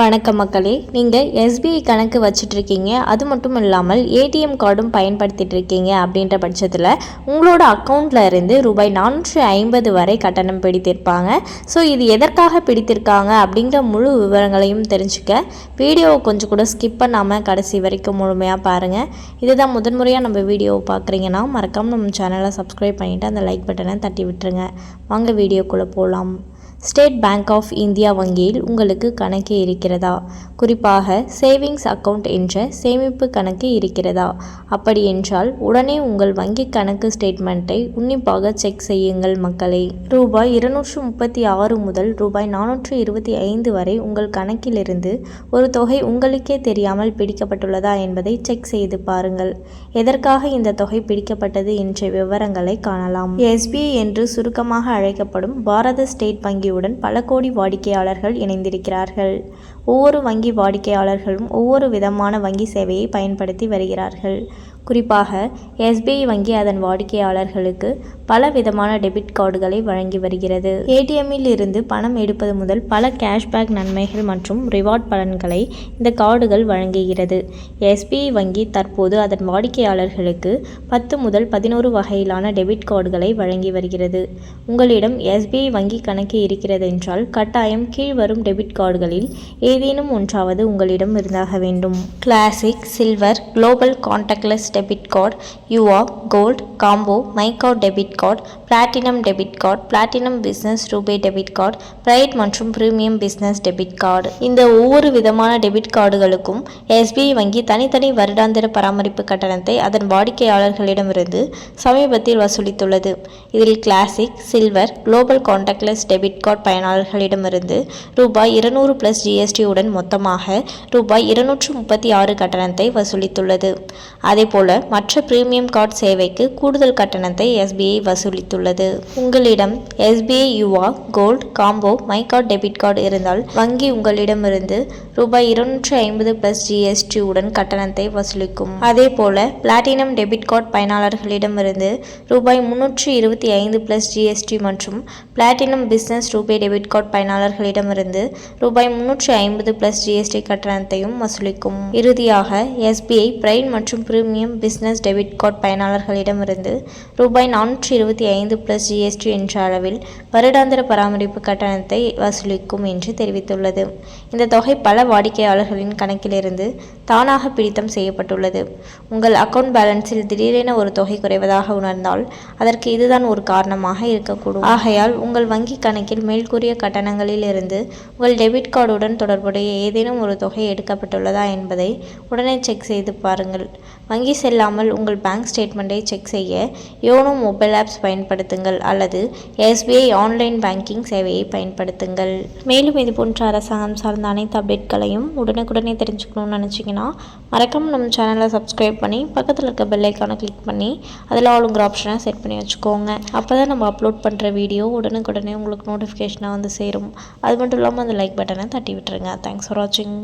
வணக்கம் மக்களே. நீங்கள் எஸ்பிஐ கணக்கு வச்சிட்ருக்கீங்க. அது மட்டும் இல்லாமல் ஏடிஎம் கார்டும் பயன்படுத்திட்டு இருக்கீங்க அப்படின்ற பட்சத்தில் உங்களோட அக்கௌண்ட்டில் இருந்து ரூபாய் நானூற்றி ஐம்பது வரை கட்டணம் பிடித்திருப்பாங்க. ஸோ இது எதற்காக பிடித்திருக்காங்க அப்படிங்கிற முழு விவரங்களையும் தெரிஞ்சுக்க வீடியோவை கொஞ்சம் கூட ஸ்கிப் பண்ணாமல் கடைசி வரைக்கும் முழுமையாக பாருங்கள் இதுதான் முதன்முறையாக நம்ம வீடியோவை பார்க்குறீங்கன்னா மறக்காமல் நம்ம சேனலை சப்ஸ்கிரைப் பண்ணிவிட்டு அந்த லைக் பட்டனை தட்டி விட்டுருங்க. வாங்க வீடியோக்குள்ளே போகலாம் ஸ்டேட் பேங்க் ஆஃப் இந்தியா வங்கியில் உங்களுக்கு கணக்கு இருக்கிறதா? குறிப்பாக சேவிங்ஸ் அக்கவுண்ட் என்ற சேமிப்பு கணக்கு இருக்கிறதா? அப்படி என்றால் உடனே உங்கள் வங்கி கணக்கு ஸ்டேட்மெண்ட்டை உன்னிப்பாக செக் செய்யுங்கள் மக்களே. ரூபாய் இருநூற்று முப்பத்தி ஆறு முதல் ரூபாய் நானூற்று இருபத்தி ஐந்து வரை உங்கள் கணக்கிலிருந்து ஒரு தொகை உங்களுக்கே தெரியாமல் பிடிக்கப்பட்டுள்ளதா என்பதை செக் செய்து பாருங்கள். எதற்காக இந்த தொகை பிடிக்கப்பட்டது என்ற விவரங்களை காணலாம். எஸ்பிஐ என்று சுருக்கமாக அழைக்கப்படும் பாரத ஸ்டேட் வங்கி வங்கியுடன் பல கோடி வாடிக்கையாளர்கள் இணைந்திருக்கிறார்கள். ஒவ்வொரு வங்கி வாடிக்கையாளர்களும் ஒவ்வொரு விதமான வங்கி சேவையை பயன்படுத்தி வருகிறார்கள். குறிப்பாக எஸ்பிஐ வங்கி அதன் வாடிக்கையாளர்களுக்கு பல விதமான டெபிட் கார்டுகளை வழங்கி வருகிறது. ஏடிஎம்மில் இருந்து பணம் எடுப்பது முதல் பல கேஷ்பேக் நன்மைகள் மற்றும் ரிவார்ட் பலன்களை இந்த கார்டுகள் வழங்குகிறது. எஸ்பிஐ வங்கி தற்போது அதன் வாடிக்கையாளர்களுக்கு பத்து முதல் பதினோரு வகையிலான டெபிட் கார்டுகளை வழங்கி வருகிறது. உங்களிடம் எஸ்பிஐ வங்கி கணக்கு இருக்கிறதென்றால் கட்டாயம் கீழ்வரும் டெபிட் கார்டுகளில் ஏதேனும் ஒன்றாவது உங்களிடம் இருந்தாக வேண்டும். Classic silver global contactless debit card Yuva gold combo my card debit card platinum debit card platinum business RuPay debit card pride மற்றும் பிரீமியம் பிஸ்னஸ் டெபிட் கார்டு இந்த ஒவ்வொரு விதமான டெபிட் கார்டுகளுக்கும் எஸ்பிஐ வங்கி தனித்தனி வருடாந்திர பராமரிப்பு கட்டணத்தை அதன் வாடிக்கையாளர்களிடமிருந்து சமீபத்தில் வசூலித்துள்ளது. இதில் classic silver global contactless debit card பயனாளர்களிடமிருந்து ரூபாய் இருநூறு பிளஸ் ஜிஎஸ்டியுடன் மொத்தமாக ரூபாய் இருநூற்று முப்பத்தி ஆறு கட்டணத்தை வசூலித்துள்ளது. அதேபோல் போல மற்ற பிரீமியம் கார்டு சேவைக்கு கூடுதல் கட்டணத்தை எஸ்பிஐ வசூலித்துள்ளது. உங்களிடம் SBI Yuva gold combo my card debit card இருந்தால் வங்கி உங்களிடமிருந்து ரூபாய் இருநூற்றி ஐம்பது பிளஸ் ஜிஎஸ்டி உடன் கட்டணத்தை வசூலிக்கும். அதே போல பிளாட்டினம் டெபிட் கார்டு பயனாளர்களிடமிருந்து ரூபாய் முன்னூற்றி இருபத்தி ஐந்து பிளஸ் ஜிஎஸ்டி மற்றும் platinum business RuPay debit card பயனாளர்களிடமிருந்து ரூபாய் முன்னூற்றி ஐம்பது பிளஸ் ஜிஎஸ்டி கட்டணத்தையும் வசூலிக்கும். இறுதியாக எஸ்பிஐ பிரைன் மற்றும் பிரீமியம் பிஸ்னஸ் டெபிட் கார்டு பயனாளர்களிடமிருந்து ரூபாய் நானூற்றி இருபத்தி ஐந்து பிளஸ் ஜிஎஸ்டி என்ற அளவில் வருடாந்திர பராமரிப்பு கட்டணத்தை வசூலிக்கும் என்று தெரிவித்துள்ளது. இந்த தொகை பல வாடிக்கையாளர்களின் கணக்கிலிருந்து தானாக பிடித்தம் செய்யப்பட்டுள்ளது. உங்கள் அக்கவுண்ட் பேலன்ஸில் திடீரென ஒரு தொகை குறைவதாக உணர்ந்தால் அதற்கு இதுதான் ஒரு காரணமாக இருக்கக்கூடும். ஆகையால் உங்கள் வங்கி கணக்கில் மேல்கூறிய கட்டணங்களில் இருந்து உங்கள் டெபிட் கார்டுடன் தொடர்புடைய ஏதேனும் ஒரு தொகை எடுக்கப்பட்டுள்ளதா என்பதை உடனே செக் செய்து பாருங்கள். வங்கி செல்லாமல் உங்கள் பேங்க் ஸ்டேட்மெண்ட்டை செக் செய்ய யோனோ மொபைல் ஆப்ஸ் பயன்படுத்துங்கள் அல்லது எஸ்பிஐ ஆன்லைன் பேங்கிங் சேவையை பயன்படுத்துங்கள். மேலும் இது போன்ற அரசாங்கம் சார்ந்த அனைத்து அப்டேட்களையும் உடனுக்குடனே தெரிஞ்சுக்கணும்னு நினச்சிங்கன்னா மறக்காமல் நம்ம சேனலை சப்ஸ்கிரைப் பண்ணி பக்கத்தில் இருக்க பெல்லைக்கானை கிளிக் பண்ணி அதில் ஆளுங்கிற ஆப்ஷனை செட் பண்ணி வச்சுக்கோங்க. அப்போ தான் நம்ம அப்லோட் பண்ணுற வீடியோ உடனுக்குடனே உங்களுக்கு நோட்டிஃபிகேஷனாக வந்து சேரும். அது மட்டும் இல்லாமல் அந்த லைக் பட்டனை தட்டி விட்டுருங்க. தேங்க்ஸ் ஃபார் வாட்சிங்